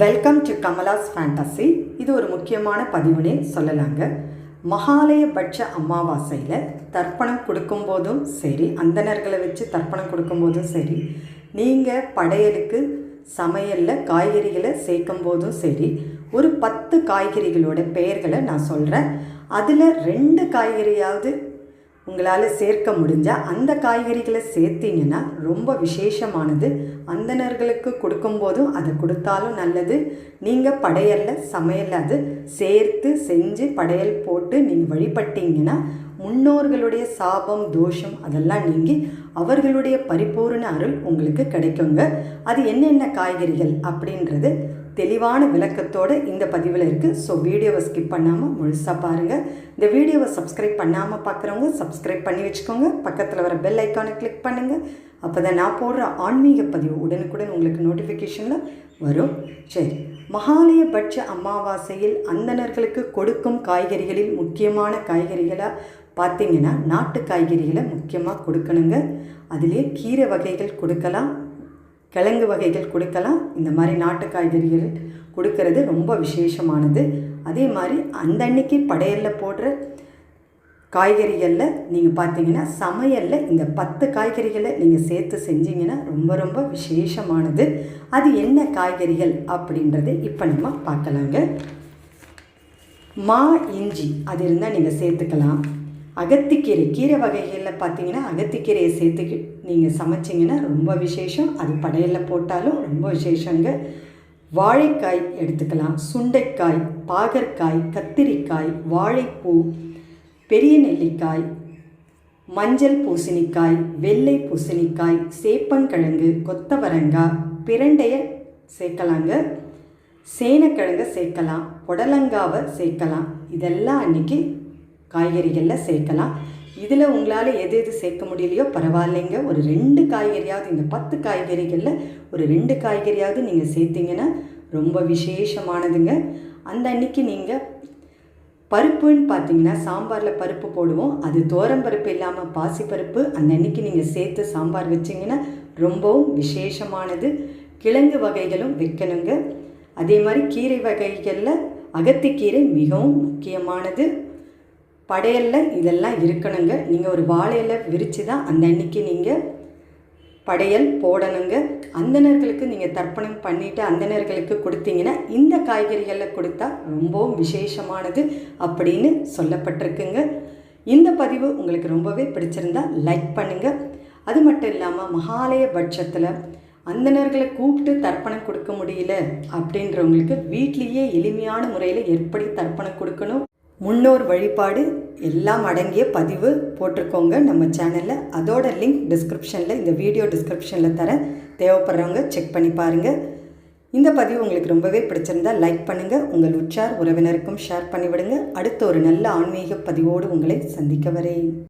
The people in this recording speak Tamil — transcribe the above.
வெல்கம் டு கமலாஸ் ஃபேண்டசி இது ஒரு முக்கியமான பதிவுனே சொல்லலாங்க. மகாலயபட்ச அமாவாசையில் தர்ப்பணம் கொடுக்கும்போதும் சரி அந்தணர்களை வச்சு தர்ப்பணம் கொடுக்கும்போதும் சரி நீங்கள் படையலுக்கு சமையலில் காய்கறிகளை சேர்க்கும் போதும் சரி ஒரு பத்து காய்கறிகளோட பெயர்களை நான் சொல்கிறேன் அதில் ரெண்டு காய்கறியாவது உங்களால் சேர்க்க முடிஞ்சால் அந்த காய்கறிகளை சேர்த்தீங்கன்னா ரொம்ப விசேஷமானது. அந்தணர்களுக்கு கொடுக்கும்போதும் அதை கொடுத்தாலும் நல்லது. நீங்கள் படையலில் சமையல் அது சேர்த்து செஞ்சு படையல் போட்டு நீங்கள் வழிபட்டீங்கன்னா முன்னோர்களுடைய சாபம் தோஷம் அதெல்லாம் நீங்கி அவர்களுடைய பரிபூர்ண அருள் உங்களுக்கு கிடைக்குங்க. அது என்னென்ன காய்கறிகள் அப்படின்றது தெளிவான விளக்கத்தோடு இந்த பதிவில் இருக்குது ஸோ வீடியோவை ஸ்கிப் பண்ணாமல் முழுசாக பாருங்கள் இந்த வீடியோவை சப்ஸ்கிரைப் பண்ணாமல் பார்க்குறவங்க சப்ஸ்கிரைப் பண்ணி வச்சுக்கோங்க. பக்கத்தில் வர பெல் ஐக்கானை கிளிக் பண்ணுங்கள் அப்போ தான் நான் போடுற ஆன்மீக பதிவு உடனுக்குடன் உங்களுக்கு நோட்டிஃபிகேஷனில் வரும். சரி. மகாலயபட்ச அமாவாசையில் அந்தணர்களுக்கு கொடுக்கும் காய்கறிகளில் முக்கியமான காய்கறிகளாக பார்த்தீங்கன்னா நாட்டு காய்கறிகளை முக்கியமாக கொடுக்கணுங்க. அதிலே கீரை வகைகள் கொடுக்கலாம். கிழங்கு வகைகள் கொடுக்கலாம். இந்த மாதிரி நாட்டு காய்கறிகள் கொடுக்கறது ரொம்ப விசேஷமானது. அதே மாதிரி அந்த அன்னைக்கு படையலில் போடுற காய்கறிகளில் நீங்கள் பார்த்தீங்கன்னா சமையலில் இந்த பத்து காய்கறிகளை நீங்கள் சேர்த்து செஞ்சீங்கன்னா ரொம்ப ரொம்ப விசேஷமானது. அது என்ன காய்கறிகள் அப்படின்றது இப்போ நம்ம பார்க்கலாங்க. மா இஞ்சி அது இருந்தால் நீங்கள் சேர்த்துக்கலாம். அகத்திக்கீரை கீரை வகைகளில் பார்த்தீங்கன்னா அகத்திக்கீரையை சேர்த்துக்கி நீங்கள் சமைச்சிங்கன்னா ரொம்ப விசேஷம். அது படையலில் போட்டாலும் ரொம்ப விசேஷங்க. வாழைக்காய் எடுத்துக்கலாம். சுண்டைக்காய் பாகற்காய் கத்திரிக்காய் வாழைப்பூ பெரிய நெல்லிக்காய் மஞ்சள் பூசணிக்காய் வெள்ளை பூசணிக்காய் சேப்பங்கிழங்கு கொத்தவரங்காய் பிரண்டையை சேர்க்கலாங்க. சேனக்கிழங்கை சேர்க்கலாம். புடலங்காவை சேர்க்கலாம். இதெல்லாம் அன்றைக்கி காய்கறிகளில் சேர்க்கலாம். இதில் உங்களால் எது எது சேர்க்க முடியலையோ பரவாயில்லைங்க. ஒரு ரெண்டு காய்கறியாவது இந்த பத்து காய்கறிகளில் ஒரு ரெண்டு காய்கறியாவது நீங்கள் சேர்த்திங்கன்னா ரொம்ப விசேஷமானதுங்க. அந்த அன்னைக்கு நீங்கள் பருப்புன்னு பார்த்தீங்கன்னா சாம்பாரில் பருப்பு போடுவோம். அது பருப்பு இல்லாமல் பாசிப்பருப்பு அந்த அன்னைக்கு நீங்கள் சேர்த்து சாம்பார் வச்சிங்கன்னா ரொம்பவும் விசேஷமானது. கிழங்கு வகைகளும் வைக்கணுங்க. அதே மாதிரி கீரை வகைகளில் அகத்திக்கீரை மிகவும் முக்கியமானது. படையலில் இதெல்லாம் இருக்கணுங்க. நீங்கள் ஒரு வாழையில் விரித்து தான் அந்த அன்னைக்கு நீங்கள் படையல் போடணுங்க. அந்தணர்களுக்கு நீங்கள் தர்ப்பணம் பண்ணிவிட்டு அந்தணர்களுக்கு கொடுத்தீங்கன்னா இந்த காய்கறிகளில் கொடுத்தா ரொம்பவும் விசேஷமானது அப்படின்னு சொல்லப்பட்டிருக்குங்க. இந்த பதிவு உங்களுக்கு ரொம்பவே பிடிச்சிருந்தா லைக் பண்ணுங்கள் அது மட்டும் இல்லாமல் மகாலய பட்சத்தில் அந்தணர்களை கூப்பிட்டு தர்ப்பணம் கொடுக்க முடியல அப்படின்றவங்களுக்கு வீட்லேயே எளிமையான முறையில் எப்படி தர்ப்பணம் கொடுக்கணும்? முன்னோர் வழிபாடு எல்லாம் அடங்கிய பதிவு போட்டிருக்கோங்க நம்ம சேனலில் அதோட லிங்க் டிஸ்கிரிப்ஷனில் இந்த வீடியோ டிஸ்கிரிப்ஷனில் தர தேவைப்படுறவங்க செக் பண்ணி பாருங்கள் இந்த பதிவு உங்களுக்கு ரொம்பவே பிடிச்சிருந்தால் லைக் பண்ணுங்கள் உங்கள் உற்றார் உறவினருக்கும் ஷேர் பண்ணிவிடுங்க. அடுத்த ஒரு நல்ல ஆன்மீக பதிவோடு உங்களை சந்திக்க வரேன்.